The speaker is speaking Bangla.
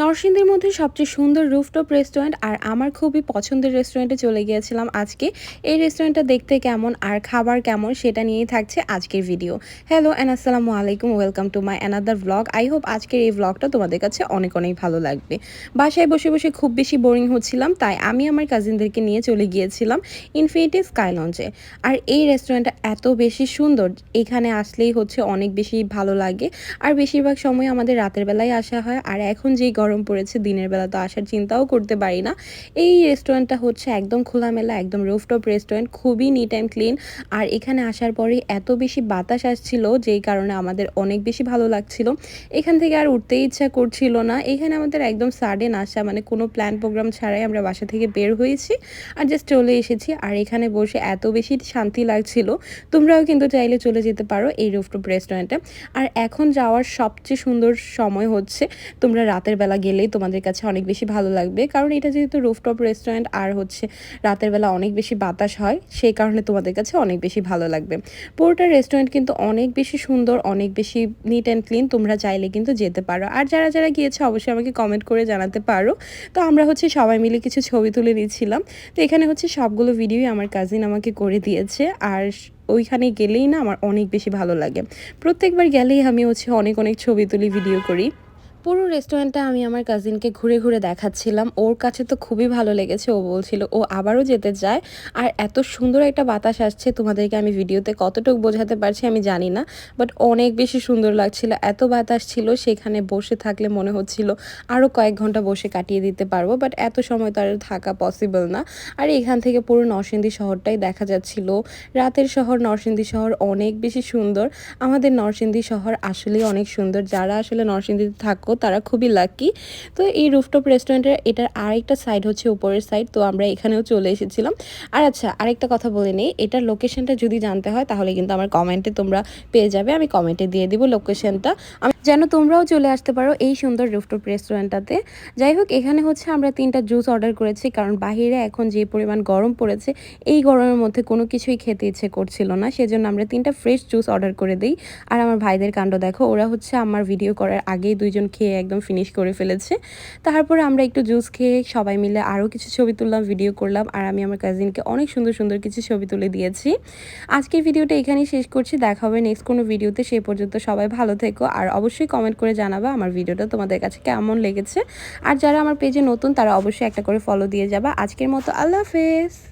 নরসিংদীর মধ্যে সবচেয়ে সুন্দর রুফটপ রেস্টুরেন্ট আর আমার খুবই পছন্দের রেস্টুরেন্টে চলে গিয়েছিলাম আজকে। এই রেস্টুরেন্টটা দেখতে কেমন আর খাবার কেমন সেটা নিয়েই থাকছে আজকের ভিডিও। হ্যালো অ্যান্ড আসসালামু আলাইকুম welcome to my another blog I hope আজকের এই ব্লগটা তোমাদের কাছে অনেক অনেক ভালো লাগবে। বাসায় বসে বসে খুব বেশি বোরিং হচ্ছিলাম, তাই আমি আমার কাজিনদেরকে নিয়ে চলে গিয়েছিলাম ইনফিনিটি স্কাই লঞ্চে আর এই রেস্টুরেন্টটা এত বেশি সুন্দর, এখানে আসলেই হচ্ছে অনেক বেশি ভালো লাগে। আর বেশিরভাগ সময় আমাদের রাতের বেলায় আসা হয়, আর এখন যেই গরম পড়েছে, দিনের বেলা তো আসার চিন্তাও করতে পারি না। এই রেস্টুরেন্টটা হচ্ছে একদম খোলামেলা, একদম রুফটপ রেস্টুরেন্ট খুবই নিট অ্যান্ড ক্লিন আর এখানে আসার পরে এত বেশি বাতাস আসছিল, যেই কারণে আমাদের অনেক বেশি ভালো লাগছিল। এখান থেকে আর উঠতেই ইচ্ছা করছিল না। এখানে আমাদের একদম সাডেন আসা মানে কোনো প্ল্যান প্রোগ্রাম ছাড়াই আমরা বাসা থেকে বের হয়েছি আর জাস্ট চলে এসেছি। আর এখানে বসে এত বেশি শান্তি লাগছিল, তোমরাও কিন্তু চাইলে চলে যেতে পারো এই রুফটপ রেস্টুরেন্টে আর এখন যাওয়ার সবচেয়ে সুন্দর সময় হচ্ছে তোমরা রাতের বেলা গেলেই তোমাদের কাছে অনেক বেশি ভালো লাগবে। কারণ এটা যেহেতু রুফটপ রেস্টুরেন্ট আর হচ্ছে রাতের বেলা অনেক বেশি বাতাস হয়, সেই কারণে তোমাদের কাছে অনেক বেশি ভালো লাগবে। পুরোটা রেস্টুরেন্ট কিন্তু অনেক বেশি সুন্দর, অনেক বেশি নিট অ্যান্ড ক্লিন তোমরা চাইলে কিন্তু যেতে পারো। আর যারা যারা গিয়েছে, অবশ্যই আমাকে কমেন্ট করে জানাতে পারো। তো আমরা হচ্ছে সবাই মিলে কিছু ছবি তুলে নিচ্ছিলাম। তো এখানে হচ্ছে সবগুলো ভিডিওই আমার কাজিন আমাকে করে দিয়েছে। আর ওইখানে গেলেই না আমার অনেক বেশি ভালো লাগে। প্রত্যেকবার গেলেই আমি হচ্ছে অনেক অনেক ছবি তুলি ভিডিও করি। পুরো রেস্টুরেন্টটা আমি আমার কাজিনকে ঘুরে ঘুরে দেখাচ্ছিলাম। ওর কাছে তো খুবই ভালো লেগেছে, ও বলছিল, ও আবারও যেতে চায়। আর এত সুন্দর একটা বাতাস আসছে, তোমাদেরকে আমি ভিডিওতে কতটুকু বোঝাতে পারছি আমি জানি না বাট অনেক বেশি সুন্দর লাগছিল। এত বাতাস ছিল, সেখানে বসে থাকলে মনে হচ্ছিল আরও কয়েক ঘণ্টা বসে কাটিয়ে দিতে পারব বাট এত সময় তো আর থাকা পসিবল না। আর এখান থেকে পুরো নরসিংদী শহরটাই দেখা যাচ্ছিল। রাতের শহর, নরসিংদী শহর অনেক বেশি সুন্দর। আমাদের নরসিংদী শহর আসলেই অনেক সুন্দর। যারা আসলে নরসিংদীতে থাকো তারা খুবই লাকি তো এই রুফটপ রেস্টুরেন্টের এটার আরেকটা সাইড হচ্ছে উপরের সাইড তো আমরা এখানেও চলে এসেছিলাম। আর আচ্ছা আরেকটা কথা বলে নিই, এটার লোকেশনটা যদি জানতে হয়, তাহলে কিন্তু আমার কমেন্টে তোমরা পেয়ে যাবে, আমি কমেন্টে দিয়ে দিব লোকেশনটা যেন তোমরাও চলে আসতে পারো এই সুন্দর রুফটপ রেস্টুরেন্টটাতে যাই হোক, এখানে হচ্ছে আমরা তিনটা জুস অর্ডার করেছি, কারণ বাহিরে এখন যে পরিমাণ গরম পড়েছে, এই গরমের মধ্যে কোনো কিছুই খেতে ইচ্ছে করছিল না, সেজন্য আমরা তিনটা ফ্রেশ জুস অর্ডার করে দিই। আর আমার ভাইদের কাণ্ড দেখো, ওরা হচ্ছে আমার ভিডিও করার আগেই দুইজন খেয়ে একদম ফিনিশ করে ফেলেছে। তারপরে আমরা একটু জুস খেয়ে সবাই মিলে আরও কিছু ছবি তুললাম ভিডিও করলাম আর আমি আমার কাজিনকে অনেক সুন্দর সুন্দর কিছু ছবি তুলে দিয়েছি। আজকের ভিডিওটা এখানেই শেষ করছি, দেখা হবে নেক্সট কোনো ভিডিওতে সেই পর্যন্ত সবাই ভালো থেকো আর অবশ্যই কমেন্ট করে জানাবা আমার ভিডিওটা তোমাদের কাছে কেমন লেগেছে। আর যারা আমার পেজে নতুন, তারা অবশ্যই একটা করে ফলো দিয়ে যাবা। আজকের মতো আল্লাহ হাফেজ।